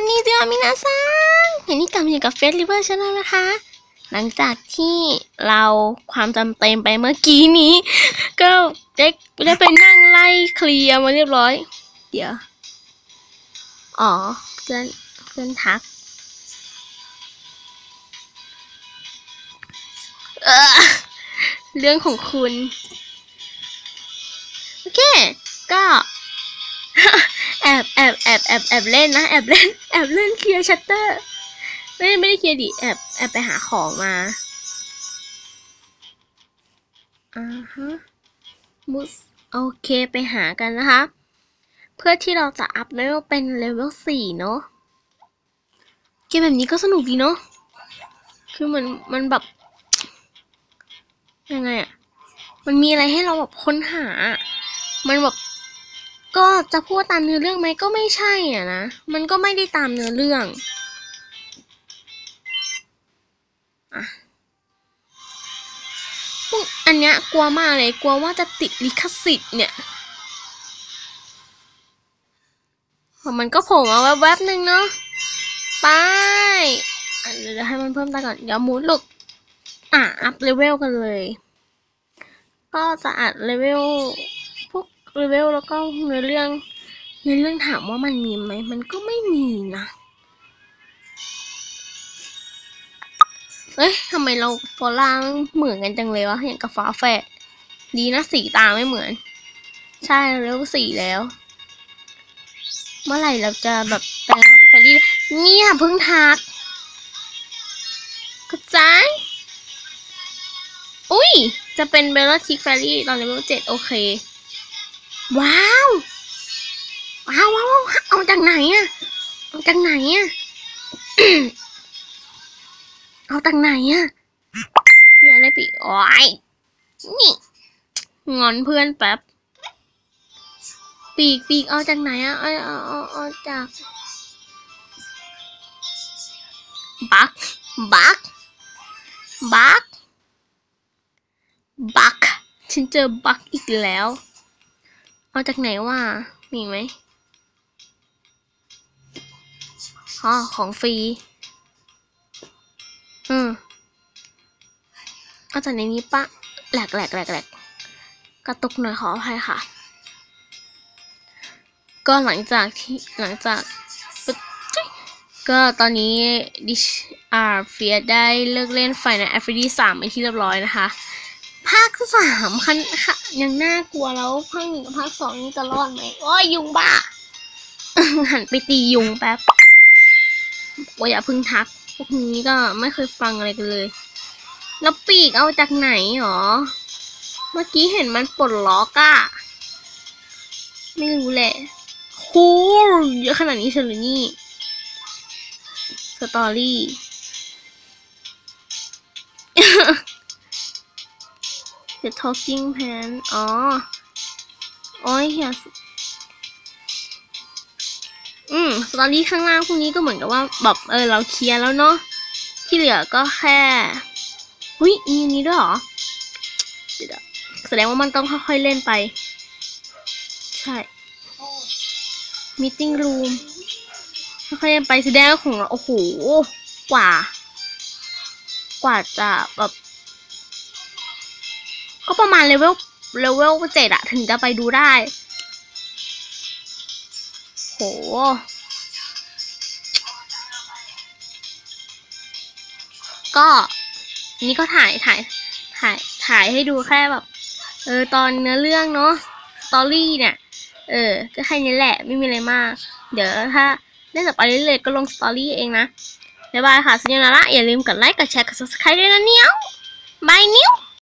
นนี้จิวามินาซังวันนี้กลับมาอยู่กับเฟสลิเวอร์ชาแนลนะคะ หลังจากที่เราความจำเต็มไปเมื่อกี้นี้ ก็ได้ได้ไปนั่งไล่เคลียร์มาเรียบร้อย เดี๋ยว อ๋อ เพื่อนเพื่อนทักเออเรื่องของคุณ โอเค ก็ อบแอบแอบเล่นนะแอบเล่นแอบเล่นเคลียร์ชัตเตอร์ไม่ได้ไม่ได้เคลียร์ดิแอบแอบไปหาของมาอ่าฮะมุสโอเคไปหากันนะคะ เพื่อที่เราจะอัพเลเวลเป็นเลเวลสี่เนาะเกมแบบนี้ก็สนุกดีเนาะคือมันมันแบบ ยังไงอะมันมีอะไรให้เราแบบค้นหา มันแบบ ก็จะพูดตามเนื้อเรื่องไหมก็ไม่ใช่อะนะ มันก็ไม่ได้ตามเนื้อเรื่องอะพวกอันเนี้ยกลัวมากเลยกลัวว่าจะติดลิขสิทธิ์เนี่ยมันก็โผล่มาแวบๆหนึ่งเนาะไปเดี๋ยวให้มันเพิ่มตาก่อน เดี๋ยวมุนลูกอะ อัพเลเวลกันเลย ก็จะอัดเลเวล เลเวลแล้วก็เนื้อเรื่องเนื้อเรื่องถามว่ามันมีไหมมันก็ไม่มีนะเอ้ยทำไมเราฟอล่าเหมือนกันจังเลยวะอย่างกับฟ้าแฝดดีนะสีตาไม่เหมือน ใช่เลเวลสี่แล้ว เมื่อไหร่เราจะแบบแปลงร่งเป็นแฟรี่เนี่ยเพิ่งทักกระจายอุ้ย จะเป็นเบลล์ทิกแฟรี่ตอนเลเวลเจ็ดโอเค ว้าว ว้าวว้าวเอาจากไหนอะเอาจากไหนอะเอาจากไหนอะอย่าได้ปีโอ้ยนี่ งอนเพื่อนแป๊บ ปีกปีกเอาจากไหนอะเอาเอาเอาเอาจาก บัก บัก บัก บัก ฉันเจอบักอีกแล้ว เอาจากไหนว่ามีไหมอ๋อของฟรี อืมเอาจากในนี้ปะแหลกแหลกแหลกแหลกกระตุกหน่อยขออภัยค่ะ ก็หลังจากที่หลังจาก ก็ตอนนี้ดิชอาร์เฟียได้เลิกเล่นไฟในแอฟริดีสามเป็นที่เรียบร้อยนะคะ ภาคสามคันค่ะยังน่ากลัวแล้วภาคหนึ่งกับภาคสองนี่จะรอดไหมโอ้ยยุงบ้า หันไปตียุงแป๊บว่าอย่าพึ่งทัก พวกนี้ก็ไม่เคยฟังอะไรกันเลย แล้วปีกเอาจากไหนหรอ เมื่อกี้เห็นมันปลดล็อกอะไม่รู้แหละโหเยอะขนาดนี้เฉลยนี่ สตอรี่ The Talking Pan อ๋อโอ้ยเฮียอืมสตอรี่ข้างล่างพวกนี้ก็เหมือนกับว่าแบบเออเราเคลียร์แล้วเนาะ ที่เหลือก็แค่หุ้ยมีอันนี้ด้วยเหรอ เดี๋ยวแสดงว่ามันต้องค่อยๆเล่นไป ใช่ meeting room ค่อยๆเล่นไปแสดงว่าของเราโอ้โห กว่า กว่าจะแบบ ก็ประมาณเลเวลเลเวลเจ็ดอะถึงจะไปดูได้ โห ก็นนี้ก็ถ่ายถ่ายถ่ายถ่ายให้ดูแค่แบบ เออ ตอนเนื้อเรื่องเนาะสตอรี่เนี่ย เออ ก็แค่นี้แหละ ไม่มีอะไรมาก เดี๋ยวถ้าเล่นต่อไปเรื่อยๆก็ลงสตอรี่เองนะบ๊ายบายค่ะสัญญาณละอย่าลืมกดไลค์ กดแชร์ กด subscribe ด้วยนะเนี้ยวบายนิ้ว